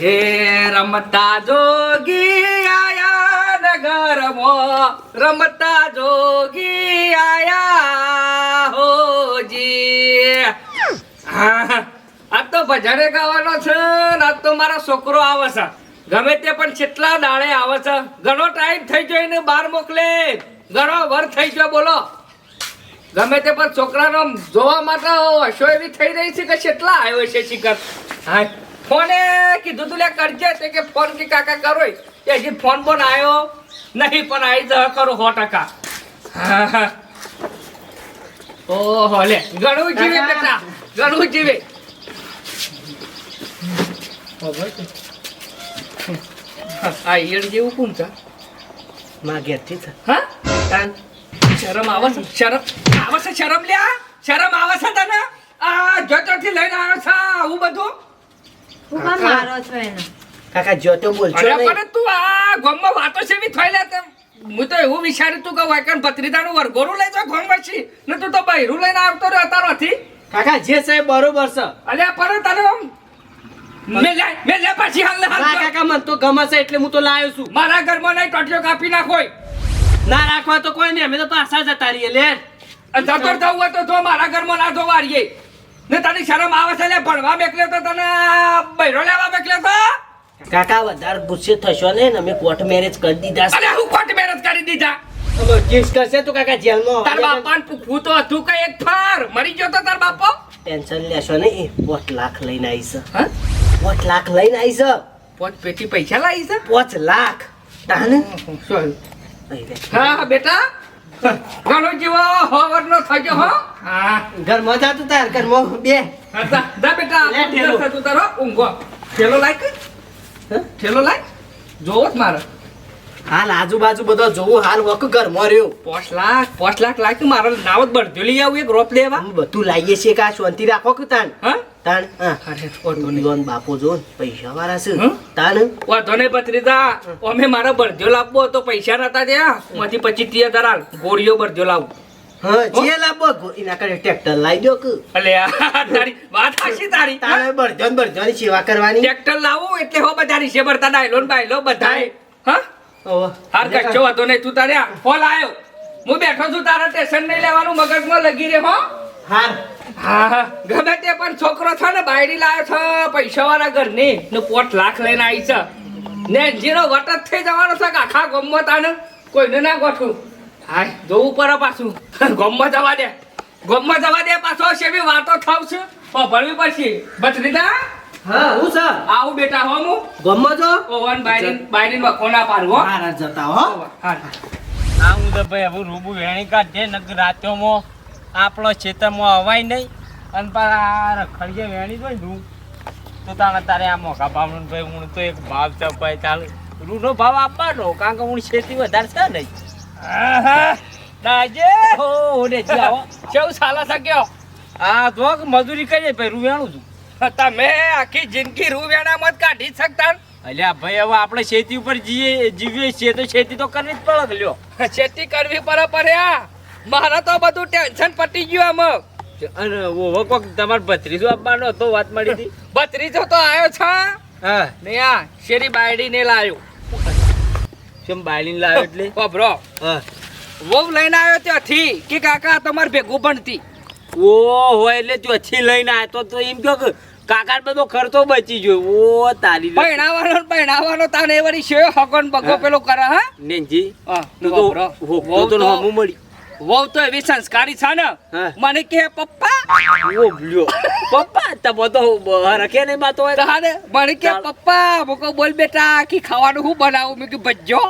હે રમતા જોગી આયા નગરમાં રમતા જોગી આયા હોજી આજ તો ભજને ગાવાનો છે ને આજ તો મારો છોકરો આવે છે. ગમે તે પણ કેટલા દાડે આવે છે. ઘણો ટાઈમ થઈ ગયો એને બહાર મોકલે. ઘણો વર થઈ ગયો, બોલો. ગમે તે પણ છોકરાનો જોવા માટે હશો એવી થઈ રહી છે કે કેટલા આવ્યો છે શિખર? હા. ફોને કીધું તું લે કરજે તે કે ફોન કે કાકા કરો એ હજી ફોન બોન આવ્યો નહીં પણ આવી જ કરો સો ટકા. ઓહો લે ઘણું જીવે બેટા ઘણું જીવે. આ ઈયળ જેવું કોણ છે? માં ઘેરથી છે. હા? તાન. શરમ આવે છે શરમ આવે છે શરમ લ્યા. શરમ આવે છે તને? આ જોતોથી લઈને આવ્યો છે આવું બધું? હું કામ મારો છો એને? કાકા જો તો બોલજો અરે પણ તું આ ગોમમાં વાતો છે એવી થઈ લે તેમ? હું તો એવું વિચાર્યું તું કે વાયકણ ભત્રીજાનું વરઘોડું લઈ જાવ ગોમ પછી. ને તું તો બૈરું લઈને આવતો રહ્યો તારોથી. કાકા જે સાહેબ બરોબર છે. અલ્યા પણ તને આમ. મેં લે પાછી હાલ હાલ. કાકા મને તો ગમે છે એટલે હું તો લાયો છું. મારા ઘરમાં નહીં ટોટિયો કાપી નાખોય. ના રાખવા તો કોઈ નહીં અમે તો પાછા જતા રહીએ લે. જતો જવું હોય તો મારા ઘરમાં ના જો વારીએ ને તને શરમ આવે છે ભણવા મેકલ્યો તો તને બૈરો લેવા મેકલ્યો તો. કાકા વધારે ગુસ્સે થશો ને અમે કોર્ટ મેરેજ કરી દીધા અરે હું કોર્ટ મેરેજ કરી દીધા. કેસ કરશે તો કાકા જેલમાં. તાર બાપાને પૂછવું તો હતું કઈ એક ફાર. મરી ગયો તો તાર બાપો. ટેન્શન લેશો ને એ પોચ લાખ લઈને આવીશ હા? પોચ લાખ લઈને આવીશ પોચ પેટી પૈસા લાવીશ પોચ લાખ. તાને? હા, બેટા. ઘણો જીવો હવરનો થજો હો. હા. ઘરમાં જા તું તાર ઘરમાં બે. હા, જા બેટા. ઊંઘ થતું તારો ઊંઘો. ઠેલો લાય કે ઠેલો લાય જોવો જ મારે. હાલ આજુબાજુ બધો જોવું હાલ વક ઘરમાં રહ્યો. પોચ લાખ પોચ લાખ લાખ મારે નાવત બળજો લઈ આવું એક રોપ લેવા. તું બધું લાવીએ છીએ કા શાંતિ રાખો કે તાન હા? તાન હા. અરે ઓટો નહીં. લોન બાપો જો પૈસા વાળા છે હમ? વાંધો નહીં પત્રીજા અમે મારો બળજો લાવવો તો પૈસા નતા ત્યાં માંથી પચીસ ત્રીસ હજાર હાલ ગોળીઓ બળજો લાવું. જે લાવો એના કરે ટ્રેક્ટર લાવી દો કે. અલે તારી વાત હાચી તારી તારે બળજો ને બળજોની સેવા કરવાની. ટ્રેક્ટર લાવું એટલે હો બધાની છે ભરતા ડાયલો ને બાયલો બધાય હા. હાર કશો વાંધો નહીં તું તારે ફોન આવ્યો હું બેઠો છું તારા ટેશન નહીં લેવાનું મગજમાં લગી રે હો. હાર. હા હા ગમે તે પણ છોકરો છે ને બાયડી લાવ્યો છે પૈસા વાળા ઘરની ને પોટ લાખ લઈને આવી છે. ને જીરો વટત થઈ જવાનો છે આખા ગમમાં તાને? કોઈને ના ગોઠવું. હા જોવું પડે પાછું. ગમમાં જવા દે. ગમમાં જવા દે પાછો શેવી વાતો થાવ છે? ભણવી પડશે. બચરીતા હા હું છે? આવું બેટા હો હું. ગમમાં જો ઓવન બાયરીન બાયરીન કોના પાડવો જ જતા હો. હા. આ હું તો ભાઈ હવે રૂબુ વેણી કાઢે નક રાત્યોમાં આપણો ખેતરમાં અવાય નહીં. અને પાછા આ રખડીએ વેણી દો ને તો તારે તારે આ મોઘા ભાવનો ભાઈ હું તો એક ભાવ ભાઈ ચાલ. રૂનો ભાવ આપવાનો કારણ કે હું ખેતી વધારે છે નહીં. દાજે. હો ઓડે જી આવો. કેવું સાલા સક્યો આ તો મજૂરી કરીએ ભાઈ રૂ વેણું છું. તમે આખી જિંદગી રૂ વેણા મત કાઢી જ શકતા અલ્યા ભાઈ હવે આપણે ખેતી ઉપર જીએ જીવીએ છીએ તો ખેતી તો કરવી જ પડે લ્યો. ખેતી કરવી પડે પડ્યા મારા તો બધું ટેન્શન પટી ગયું આમ. અને ઓવો કોક તમારે ભત્રીજો આપવાનો હતો વાત મળી હતી? બત્રીજો તો આવ્યો છે હા? ને આ શેરી બાયડીને લાવ્યો કેમ બાયડીને લાવ્યો એટલે? બબરો હા. વહુ લઈને આવ્યો ત્યાંથી કે કાકા તમારે ભેગું ભણતી. ઓ હોય એટલે ચોથી લઈને આવ્યો તો તો એમ કહો કે કાકા બધો ખર્ચો બચી ગયો. ઓ તારી. પહેણાવાનો ને પહેણાવાનો તાને વળી શેવ હગન બગો પેલો કરે હા? નેનજી હા, તું તો હમું મળી. વહુ તો એવી સંસ્કારી છે ને મને કે પપ્પા. ઓ ભલ્યો. પપ્પા તમે તો રખે નહીં બાતો હોય. તારે મને કે પપ્પા મોકો બોલ બેટા આખી ખાવાનું હું બનાવું? મેં કે ભજ્જો.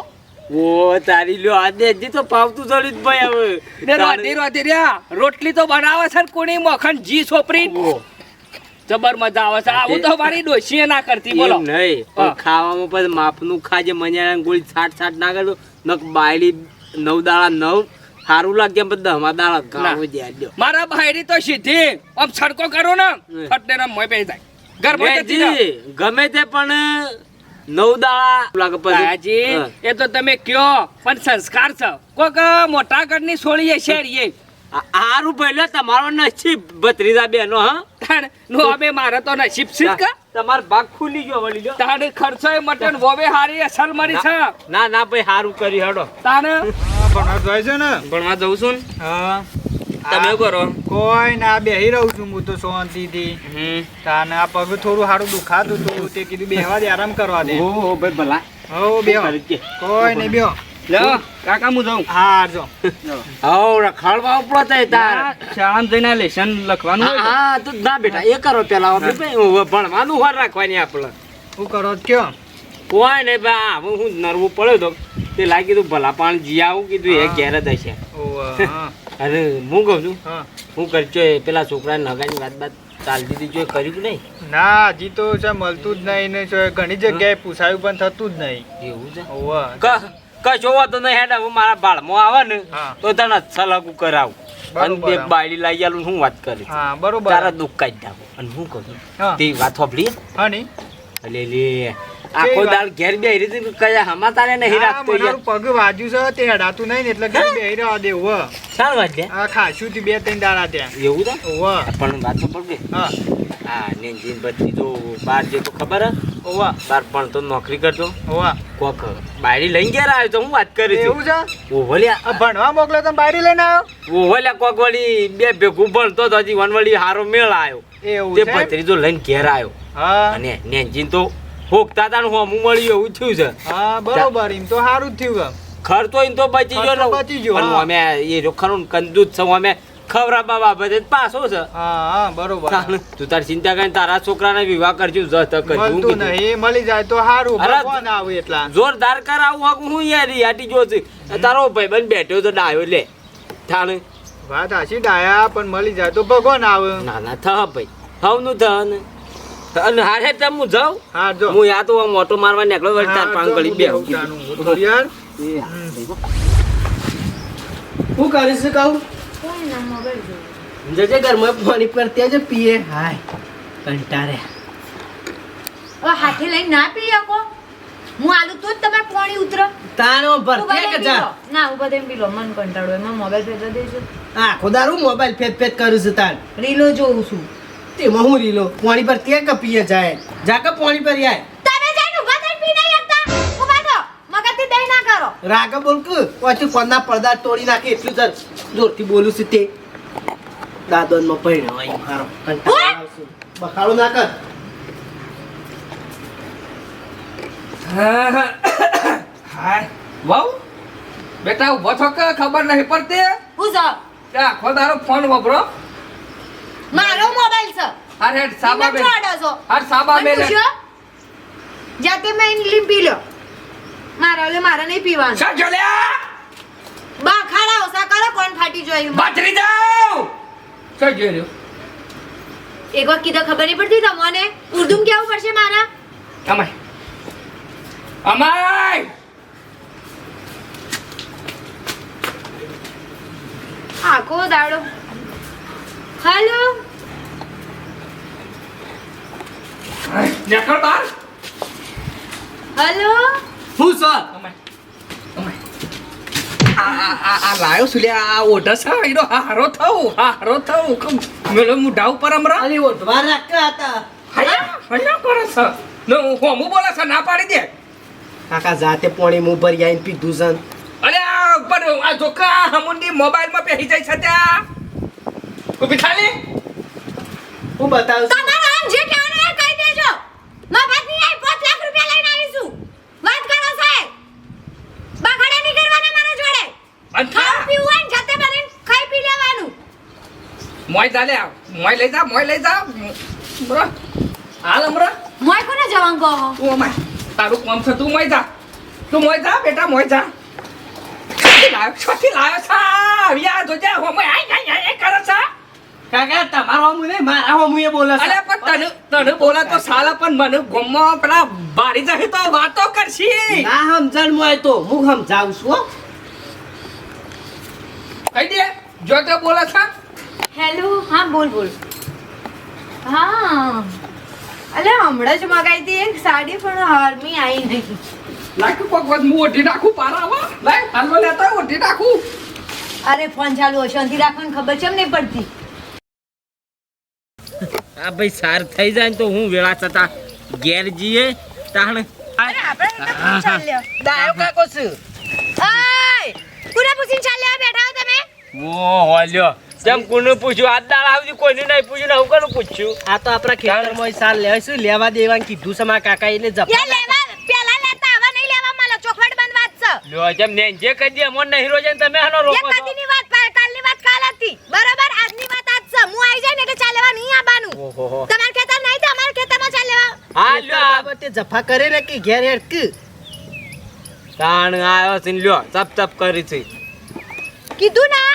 ઓ તારી લ્યો આ દેજી તો પાવતું ચડ્યું જ ભાઈ હવે. ને રોટી રોટી રહ્યા. રોટલી તો બનાવે છે ને કોણી મખન જી છોપરી? જબર મજા આવે છે. આવું તો મારી ડોશીએ ના કરતી બોલો. નહીં. ખાવામાં પછી માપનું ખાજે મજા ગોળી છાટ છાટ ના કરતો. નક બાયલી નવ દાડા નવ સારું લાગે બધા પછી દહમા ખાવું ગાવું મારા ભાઈની તો સીધી આમ છડકો કરો ને ફટને ને મોય બેસી જાય. નેનજી, ગમે તે પણ નવ દાળા લાગે પછી. એ તો તમે કયો પણ સંસ્કાર છે. કોક મોટા ઘરની છોડીએ શેરીએ હારું પહેલો તમારો નસીબ ભત્રીજા બેનો હા. નો અમે મારે તો નસીબ છે કે? તમારો ભાગ ખુલી ગયો વળી ગયો તારે ખર્ચો મટન વોવે હારી અસલ મરી છે. ના ના ભાઈ હારું કરી હડો. તાણ ભણવા જાય છે ને? ભણવા જઉં છું ને? હા. તમે કરો? કોઈ ના બેહી રહું છું હું તો શાંતિથી. હમ. તાને આ પગ થોડું સારું દુખાતું હતું તે કીધું બેહવા દે આરામ કરવા દે. ઓહો ભાઈ ભલા. હો બેહો. કોઈ નહીં બેહો. લ્યો કાકા હું જાઉં. હા જો. રખડવા ઉપડો થાય તાર. શાળામાં જઈને લેસન લખવાનું હા તો ના બેટા એ કરો પેલા ભણવાનું વાર રાખવાની આપણે. શું કરો છો કયો? કોઈ નહીં બા હું નરવું પડ્યો તો. તે લાગી તું ભલા પણ જી આવું કીધું એ. ઘેર જ હશે. અરે હું કહું છું હું. કરજો એ પેલા છોકરાને નગાની વાત બાત ચાલતી હતી જો કર્યું કે નહીં? ના હજી તો છે મળતું જ નહીં ને છે ઘણી જગ્યાએ પૂછાયું પણ થતું જ નહીં. એવું છે. કશો વાતો નહીં હેડા હું મારા બાળમાં આવે ને તો તને સલાકું કરાવું. અને બે. બાયડી લાવી આલું હું વાત કરી. હા બરોબર. તારા દુઃખ કાઢી નાખું. અને હું કહું તે વાત સાંભળી? હા નહીં લે. આખો દાળ ઘેર બે રીતે કયા હમા તારે નહીં રાખતો યાર. મારું પગ વાજ્યું છે તે હડાતું નહીં એટલે ઘેર બેહી રહેવા દે ઓવે. ચાલ વાત લે આ ખાસું થી બે ત્રણ દાડા ત્યાં. એવું તો ઓવે. પણ વાત તો પડે હા. હા ને જીન બધી તો બાર જે તો ખબર હ? ઓવા બાર પણ તો નોકરી કરતો ઓવા કોક બાયરી લઈને ઘેર આવ્યો તો હું વાત કરી એવું છે? ઓવલ્યા ભણવા મોકલે તમે બાયરી લઈને આવ્યો? ઓવલ્યા કોક વળી બે ભેગું ભણતો તો હજી વનવળી હારો મેળ આવ્યો. એવું તે છે? ભત્રીજો લઈને ઘેર આવ્યો. હા. અને નેનજીન તો હોકતા તા હું મળ્યું એવું થયું છે. હા બરોબર એમ તો સારું જ થયું ખર્ચો એમ તો બચી ગયો ને. બચી ગયો, અમે એ જો ખરું કંદૂત છે અમે ખવરાબા બાબતે પાછો છે. હા હા બરોબર. તું તાર ચિંતા કરીને તારા છોકરાને વિવાહ કરજો જ તો કરજો. નહીં મળી જાય તો સારું ભગવાન આવે એટલા. જોરદાર કરાવું આવું હું યાર યાટી જો છે. તારો ભાઈબંધ બેઠો તો ડાયો લે. થાણે વાત હાચી ડાયા પણ મળી જાય તો ભગવાન આવે. ના ના થા ભાઈ. હવનું થા ને. અને હારે તમ હું જાઉં? હા જો. હું યા તો આમ ઓટો મારવા નીકળો વળી ચાર પાંચ ગળી બે હું યાર હું. કરીશ કહું કોઈ ના મોબાઈલ જોઉં. જજે ઘરમાં પાણી પર ત્યાં જ પીએ. હાય કંટારે ઓ હાથે લઈ ના પી કો? હું આલુ તો જ તમારે પાણી ઉતરો. તારો ભરતે કે જા? ના ઊભા થઈને પી લો મન કંટાળો એમાં મોબાઈલ ભેગા દેજો. હા દારૂ મોબાઈલ ફેટ ફેટ કરું છું તાર રીલો જોઉં છું. તેમાં હું રીલો પાણી પર તે કે પીએ જાય જાકે પાણી પર જાય. તમે જઈને ઊભા થઈને પી નહીં શકતા ઊભા થો. મગજથી દઈ ના કરો. રાગે બોલક ઓછી કોના પડદા તોડી નાખે એટલું જ. જોરથી બોલું છું તે. દાદોનમાં પડ્યો અહીં મારો બખાડો ના કર. હાય. વાવ બેટા ઊભો છો કે ખબર નહીં પડતી? હું કે આખો દારો ફોન વપરો મારો મોબાઈલ છે. અરે હેડ સાબા છો. હાર સાબા બેન. જાતે મેં લીમ પી લો મારા ઓલે મારા નહીં પીવાનું. સા જોલ્યા બા ખાડા ઓસા કરો કોણ ફાટી જોયું બાજરી જાવ સા જોલ્યો એક વાર કીધા ખબર નહીં પડતી તમને? ઉર્દુમ કેવું પડશે મારા? અમાય. અમાય. આખો દાડો. હેલો. નેકળ બાર હેલો. હું સર આ આ આ આ લાયો સુલે આ ઓઢા છે? એનો હારો થઉ હારો થઉ. કમ મેલો મુઢા ઉપર અમરા. અલી ઓઢવા રાખતા હતા. હયા હયા કરે છે. નો હોમું બોલે છે ના પાડી દે. કાકા જાતે પોણી મુ ભરી આવીને પીધું છે. અરે આ ઉપર આ જોકા હમુંડી મોબાઈલમાં બેસી જાય છે ત્યાં. ઊભી થાલી હું બતાવું છું. તમારે આમ જે કહેવાનું એ કહી દેજો. મફતની આઈ 5 લાખ રૂપિયા લઈને આવીશું વાત કરો સાહેબ. બગાડે નહીં કરવાના મારા જોડે. ખાવું પીવું હોય ને જાતે બનાવીને ખાઈ પી લેવાનું. મોય ચાલે લે મોય લઈ જા મોય લઈ જા. બરો હાલ અમરા. મોય કોને જવાનું કહો? તું અમાય તારું કામ છે તું મોય જા. તું મોય જા બેટા મોય જા. છોટી લાયો છોટી લાયો સા યા જોજે હોમય આઈ આઈ આઈ કરે છે. કાકા તમારો હમું નહીં મારા હમું એ બોલે છે. અરે પણ તને તને બોલા તો સાલા પણ મને ગમમાં પેલા બારી જશે તો વાતો કરશી. ના સમજણ મોય તો હું સમજાવું છું હો. કહી દે જો તો બોલે છે. હેલો હા બોલ બોલ. હા. અલે હમણાં જ મગાઈ હતી એક સાડી પણ હારમી આવી નહીં. લાખ પગ હું ઓઢી નાખું પારા હો. લાય હાલમાં લેતા ઓઢી નાખું. અરે ફોન ચાલુ હશે અંધી રાખવાની ખબર છે નહીં પડતી. આ ભાઈ સાર થઈ જાય ને તો હું વેળા થતા ઘેર જઈએ. તાણ અરે આપણે નહીં તો પૂછીને ચાલ્યો. ડાયો કાકો છે. ઓય! કોને પૂછીને ચાલ્યા બેઠા હો તમે? ઓ હોલ્યો. તેમ કોને પૂછ્યું? આજ દાડા સુધી કોઈને નહીં પૂછ્યું ને હું કોને પૂછ્યું? આ તો આપણા ખેતરમાં સાલ લેવાય. લેવા દેવાનું? કીધું છે કાકા એટલે લેવા પેલા લેતા હવે નહીં લેવા મળે ચોખવટ વાત છે. લ્યો જેમ ને જે કહી દે મોન નહીં રોજે તમે રોકો વાત પા- વાત કાલ હતી. બરોબર? આજની વાત આજ છે. હું આવી જાય ને નહીં આવવાનું તમારા ખેતર નહીં તો અમારા ખેતરમાં ચા લેવા હા લ્યો આ. બાબતે જફા કરે ને કે ઘેર હેડ કે તાણ આયો છે લ્યો તપ તપ કરી છે. કીધું ના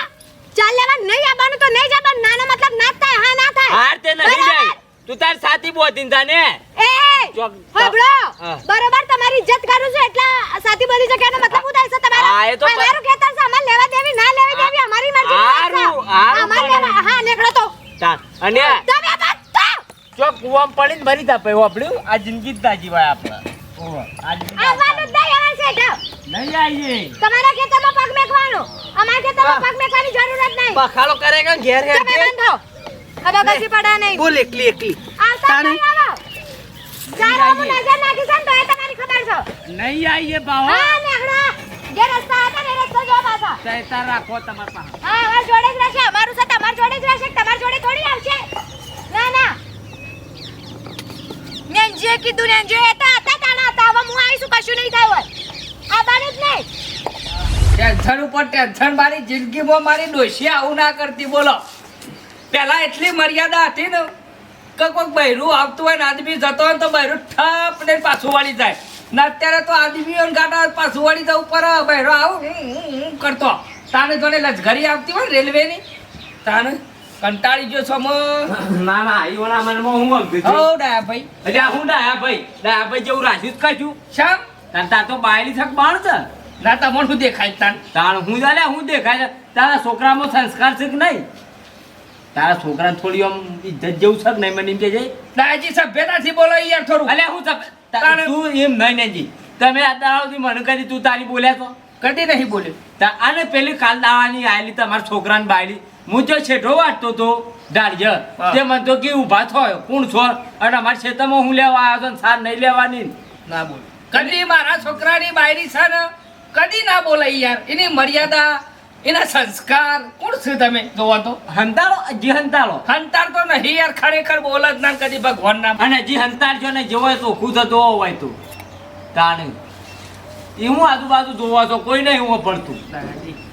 ચા લેવા નહીં આવવાનું તો નહીં જવાનું. નાનો મતલબ ના થાય હા ના થાય. હાર તે નહીં જાય. તું તાર સાથી બોધીન તાને? એ હબળો. બરોબર તમારી ઇજ્જત કરું છું એટલે સાથી બધી જગ્યાનો મતલબ થાય છે તમારા. હા, એ તો મારું ખેતર છે અમાર લેવા દેવી ના લેવી દેવી અમારી મરજી હારું, હારું અમાર લેવા હા નીકળો તો. તાર અને તમે જો કુવામ પડીને ભરી તા પે આપણું આ જિંદગી જ તાજી ભાઈ આપણે. આવવાનું જ નહીં. નહીં આવીએ. તમારા ખેતરમાં પગ મેકવાનો અમારા ખેતરમાં પગ મેકવાની જરૂર જ નહીં. બખાડો કરે કે ઘેર તમે બંધો. હવે કશી પડે નહીં. બોલ એકલી એકલી. આવતા નહીં આવો. ચાલો હું નજર નાખીશ ને તો એ તમારી ખબર છે. નહીં આવીએ બાવા. હા નેહડા. જે રસ્તા હતા ને રસ્તો જો પાછા. સહેતા રાખો તમારા પાસે. હા અમાર જોડે જ રહેશે. અમારું છે તમાર જોડે જ રહેશે તમાર જોડે થોડી આવશે ના ના મેં જે કીધું ને જે હતા હતા તાણા હતા હવે હું આવીશું કશું નહીં થાય આવવાનું જ નહીં ટેન્શન ઉપર ટેન્શન મારી જિંદગીમાં મારી ડોશી આવું ના કરતી, બોલો. પહેલાં એટલી મર્યાદા હતી ને કે કોઈક બહેરું આવતું હોય ને આદમી જતો હોય તો બહેરું ઠપ ને પાછું વળી જાય. ને અત્યારે તો આદમીઓ ગાટા પાછું વળી જાય ઉપર બહેરો આવું. હું કરતો. તાને જોડે લશ્કરી આવતી હોય રેલવેની? તાને? કંટાળી ગયો છો ના ના આઈ ઓલા મનમાં હું સમજુ હો ઓ ડાયા ભાઈ અરે હું ડાયા ભાઈ ડાયા ભાઈ જેવું રાખ્યું જ કાઢ્યું શામ તાર તા તો બાયલી થક બાળ છે. ના તમને શું દેખાય તાન. તાણ હું જાલે હું દેખાય તારા છોકરામાં સંસ્કાર છે કે નહીં? તારા છોકરાને થોડી આમ ઇજ્જત જેવું છે કે નહીં? મને એમ કે છે દાદાજી સભ્યતાથી બોલો યાર થોડું. અલે હું તા- એમ નહીં જી તમે આ દાડાથી મને કદી તું તારી બોલ્યા છો? કદી નહીં બોલ્યો. તા- અને પેલી કાલ દાવાની આયેલી તમારા છોકરાને બાયલી. હું જો છેઠો વાંચતો હતો ડાળજ તે મને તો કે ઊભા થયો. કોણ છો? અને અમારા ખેતરમાં હું લેવા આવ્યો છું સાર નહીં લેવાની. ના બોલ. કદી મારા છોકરાની બાયરી છે ને કદી ના બોલાય યાર. એની મર્યાદા એના સંસ્કાર. કોણ છે તમે? જોવા તો. હંતાળો જી હંતાળો. હંતાળ તો નહીં યાર ખરેખર બોલ જ ના કદી ભગવાન ના. અને જી હંતાળ છો ને જેવો તો ખુદ હતો હોય તો. તાણે. એ હું આજુબાજુ જોવા તો કોઈ નહીં હું પડતું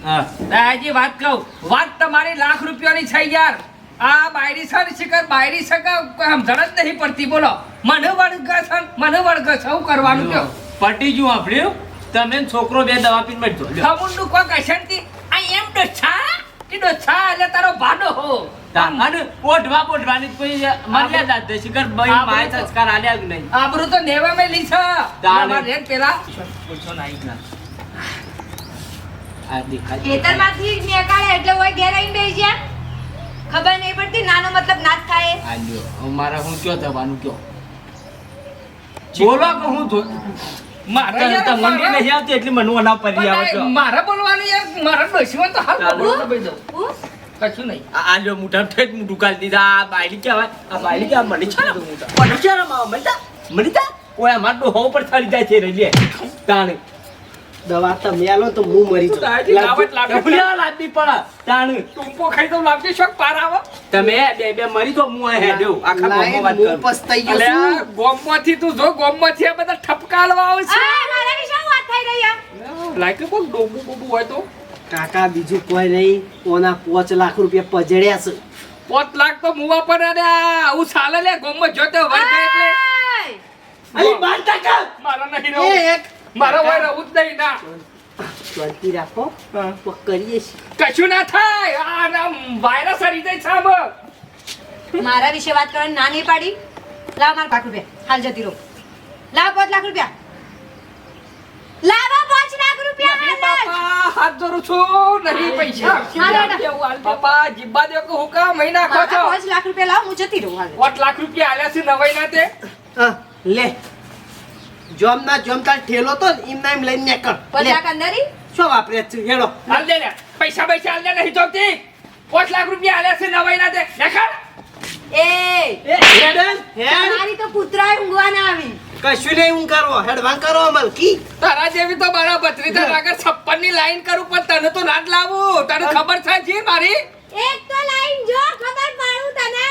દાદાજી વાત કહું વાત તમારી લાખ રૂપિયાની છે યાર. આ બાયરી સર શિખર બાયરી છે કોઈ સમજણ જ નહીં પડતી બોલો. મને વળગ છે મને વળગ છે હું કરવાનું કયો? પટી ગયું આપણે તમે છોકરો બે દવા પીને બેઠો. ખમુંડું કોક અશાંતિ આ એમ ડોછા? કે છા એટલે તારો ભાડો હો. તા- અને ઓઢવા પોઢવાની કોઈ મર્યાદા જ નથી. ભાઈ માય તો- સંસ્કાર આલ્યા જ નહીં. આબરૂ તો નેવા મેં લી છે તાણે. રેટ પેલા પૂછો ના. આ દેખાય ખેતરમાંથી નીકળે એટલે હોય ઘેર આવીને બેસી જાય. ખબર નહીં પડતી નાનો મતલબ ના થાય. આ લ્યો હવે મારે હું કયો થવાનું કયો? બોલો કે હું થો- મારે તને યાર તો મંડી નહીં આવતી એટલી મને ઓલા પરી આવે છો. પણ બોલવાનું યાર મારા ડોશીમાં તો હાલ ચાલો. બોલવું ભાઈ દઉં. ઉહ, કશું નહીં. આ આ લ્યો મુઠા ઠેઠ મુઠું કાઢી દીધા. આ બાયલી કહેવાય. આ બાયલી કે મને છે ને મને છે ને માવા મનતા મનતા કોઈ અમાર તો પર થડી જાય છે રે લે. તાણ. દવા તમે આલો તો હું મરી જાઉં. લાગતી પડે તાણ. ટૂંપો ખાઈ તો લાવજે શોખ પાર આવો. તમે બે બે મરી તો હું અહીં હેડ્યો. આખા ગોમ ગામમાં વાત હું કરું. પસ્તાઈ ગયો આ ગોમમાંથી તું જો ગોમમાંથી આ બધા ઠપકા આલવા આવે છે આ મારા વિશે શું વાત થઈ રહી છે? લાગે કોક ડોબુ બોબુ હોય તો. કાકા બીજું કોઈ નહીં. ઓના પાંચ લાખ રૂપિયા પજડ્યા છે. પોત લાખ તો મુવા પર અરે આ આવું ચાલે લે ગોમમાં જોતે વર્ગ એટલે! અલી બાર ટકા મારા નહીં રહો. એક મારા વાય રહું જ નહીં ના શાંતિ રાખો કરીએ છીએ. કશું ના થાય. આ વાયરસ હરી જાય સાબ મારા વિશે વાત કરવાની ના નહીં પાડી. લાવ મારા પાંચ રૂપિયા. હાલ જતી રહો. લાવ પાંચ લાખ રૂપિયા. લાવો પાંચ લાખ રૂપિયા બાપા હાથ જોડું છું. નહીં પૈસા. બાપા જીબ્બા દેવ કે હું મહિના છો? પાંચ લાખ રૂપિયા લાવ હું જતી રહું હાલ પોત લાખ રૂપિયા આલ્યા છે નવાઈ ના તે? હા લે. જોમ ના જોમ તાર ઠેલો તો ને એમ ના એમ લઈને નીકળ. અંદર ઈ? શું વાપરે છે? હેડો. હાલ દે ને પૈસા પૈસા આલ્યા નહીં જોતી પાંચ લાખ રૂપિયા આલ્યા છે નવાઈ ના દે. દેખાડ. એ હેડન હેડ. તો કૂતરાય ઊંઘવા ના આવી. કશું નહીં હું કરો હેડવાન કરો મલકી તારા જેવી તો મારા તાર આગળ છપ્પનની લાઈન કરું પણ તને તો નાટ લાવું. તને ખબર છે જી મારી? એક તો લાઈન જો ખબર પાડું તને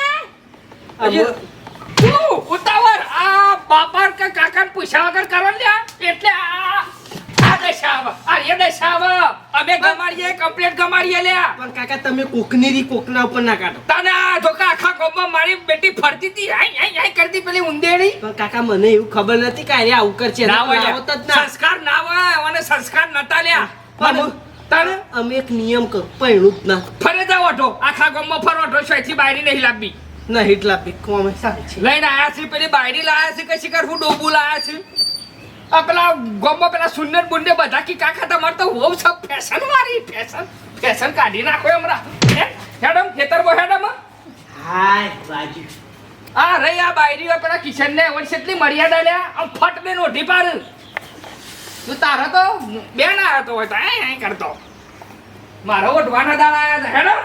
હજી તું ઉતાવળ આ બાપા કે કાકા પૂછ્યા વગર કરો ને એટલે આ અમે ગમાડીએ કમ્પ્લેટ ગમાડીએ લ્યા પણ કાકા તમે કોકની રી કોકના ઉપર ના કાઢો. તને આ ધોકા આખા ગોમમાં મારી બેટી ફરતી હતી. હાઈ હાઈ હાઈ કરતી પેલી ઉંદેડી પણ કાકા મને એવું ખબર નથી કે આર્યા આવું કરશે. ના હોય આવત જ ના. સંસ્કાર ના હોય અને સંસ્કાર નતા લ્યા. પણ તને અમે એક નિયમ કર પૈણું જ ના. ફરે જાવ ઓઢો આખા ગામમાં ફરવાઠો શોયથી બાયરી નહીં લાવવી. ના એટલા પીખવા અમે. સારી લઈને આયા છે પેલી બાયરી લાયા છે કશી કર હું ડોબુ લાયા છે. આ પેલા ગોમમાં પેલા સુંદર બુંડે બધા કી કાકા તમારે તો હોવ સબ ફેશન વાળી ફેશન ફેશન કાઢી નાખો હમણાં હે? હેડમ ખેતરમાં હેડમ હાય બાજી. આ રહી આ બાયરી હોય પેલા કિશન ને વળી કેટલી મર્યાદા લ્યા આમ ફટ બેન ઓઢી પાડ. તું તારો તો બેન આવ્યો તો હોય તો એ કરતો. મારો ઓઢવાના દાડા આયા હતા હેડો.